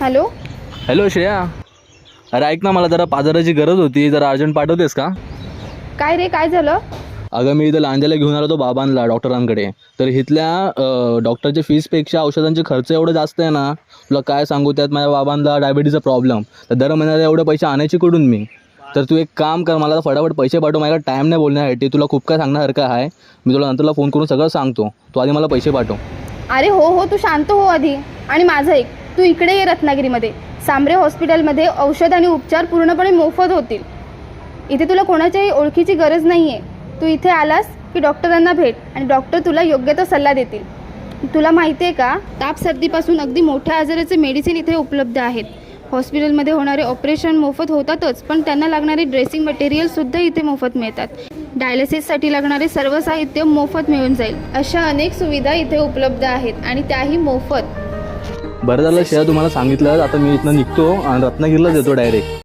Hello? Hello Shreya. अरे ऐक ना मला जरा पाजाराची गरज होती. जरा अर्जंट पाठवतेस का? काय रे काय झालं? अगं मी इथं लांजाला घेऊन आलो तो बाबांना डॉक्टरांकडे. तर इथल्या डॉक्टरच्या फीसपेक्षा औषधांचे खर्च एवढं जास्त आहे ना तुला काय सांगू त्यात माझ्या बाबांना डायबिटीजचा प्रॉब्लेम तर दर महिन्याला एवढे पैसे आणायचे कुठून मी? तर तू एक काम कर मला फटाफट पैसे पाठव माझ्याकडे टाईम नाही बोलण्यासाठी. तुला खूप काय सांगण्यासारखं आहे मी तुला नंतरला फोन करून सगळं सांगतो. तू आधी मला पैसे पाठव. अरे हो हो तू शांत हो आधी. आणि माझं एक. तू इकडे ये रत्नागिरीमध्ये. सांबरे हॉस्पिटलमध्ये औषध आणि उपचार पूर्णपणे मोफत होतील. इथे तुला कोणाच्याही ओळखीची गरज नाही आहे तू इथे आलास की डॉक्टरांना भेट आणि डॉक्टर तुला योग्य तो सल्ला देतील. तुला माहिती आहे का? ताप सर्दीपासून अगदी मोठ्या आजाराचे मेडिसिन इथे उपलब्ध आहेत. हॉस्पिटलमध्ये होणारे ऑपरेशन मोफत होतातच पण त्यांना लागणारे ड्रेसिंग मटेरियलसुद्धा इथे मोफत मिळतात. डायलिसिससाठी लागणारे सर्व साहित्य मोफत मिळून जाईल. अशा अनेक सुविधा इथे उपलब्ध आहेत आणि त्याही मोफत. बरं झालं शेअर तुम्हाला सांगितलं. आता मी इथनं निघतो आणि रत्नागिरीलाच येतो डायरेक्ट